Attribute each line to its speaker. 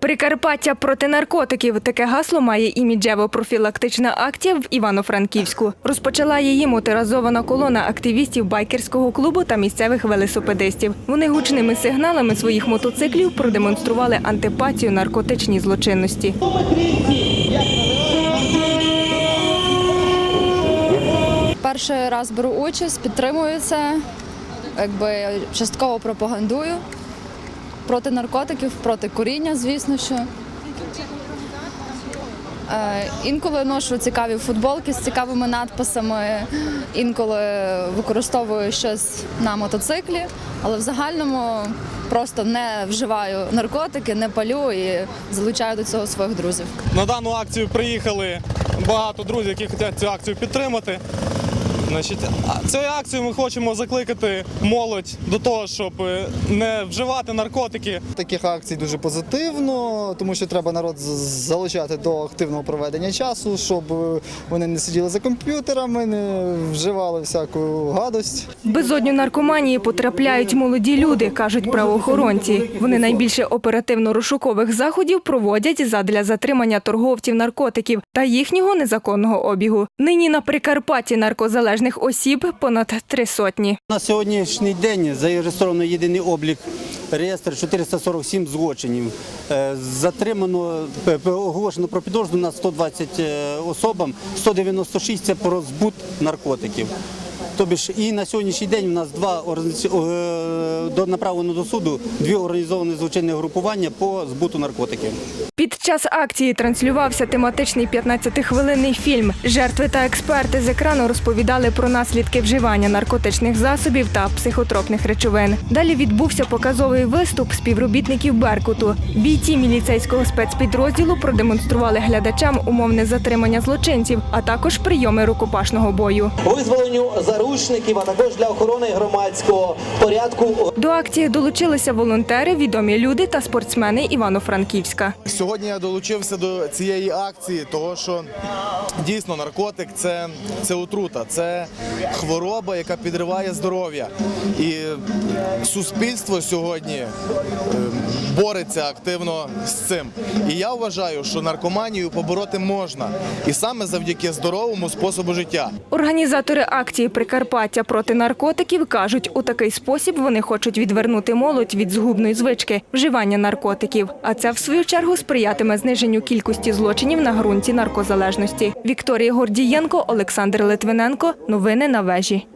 Speaker 1: Прикарпаття проти наркотиків. Таке гасло має іміджево-профілактична акція в Івано-Франківську. Розпочала її моторизована колона активістів байкерського клубу та місцевих велосипедистів. Вони гучними сигналами своїх мотоциклів продемонстрували антипатію наркотичній злочинності.
Speaker 2: Перший раз беру участь, підтримую це, якби частково пропагандую проти наркотиків, проти куріння, звісно що. Е, Інколи ношу цікаві футболки з цікавими надписами, інколи використовую щось на мотоциклі, але в загальному просто не вживаю наркотики, не палю і залучаю до цього своїх друзів.
Speaker 3: На дану акцію приїхали багато друзів, які хочуть цю акцію підтримати. Значить, цією акцією ми хочемо закликати молодь до того, щоб е, не вживати наркотики.
Speaker 4: Таких акцій дуже позитивно, тому що треба народ залучати до активного проведення часу, щоб е, вони не сиділи за комп'ютерами, не вживали всяку гадость.
Speaker 1: Безодню наркоманії потрапляють молоді люди, кажуть правоохоронці. Вони найбільше оперативно-розшукових заходів проводять задля затримання торговців наркотиків та їхнього незаконного обігу. Нині на Прикарпатті наркозалежних осіб понад три сотні.
Speaker 5: На сьогоднішній день зареєстровано єдиний облік реєстр 447 злочинів. Е, Затримано п- оголошено про підозру на 120 е, особам, 196 це про збут наркотиків. Тобі ж і на сьогоднішній день у нас два е, до направлено до суду дві організовані злочинні групування по збуту наркотиків.
Speaker 1: Під час акції транслювався тематичний 15-хвилинний фільм. Жертви та експерти з екрану розповідали про наслідки вживання наркотичних засобів та психотропних речовин. Далі відбувся показовий виступ співробітників Беркуту. Бійці міліцейського спецпідрозділу продемонстрували глядачам умовне затримання злочинців, а також прийоми рукопашного бою.
Speaker 6: визволенню заручників, а також для охорони громадського порядку.
Speaker 1: До акції долучилися волонтери, відомі люди та спортсмени Івано-Франківська.
Speaker 7: Сьогодні я долучився до цієї акції, того що дійсно наркотик це, це отрута, це хвороба, яка підриває здоров'я. І суспільство сьогодні е, бореться активно з цим. І я вважаю, що наркоманію побороти можна, і саме завдяки здоровому способу життя.
Speaker 1: Організатори акції Прикарпаття проти наркотиків кажуть, у такий спосіб вони хочуть відвернути молодь від згубної звички вживання наркотиків. А це в свою чергу сприятиме зниженню кількості злочинів на ґрунті наркозалежності. Вікторія Гордієнко, Олександр Литвиненко. Новини на вежі.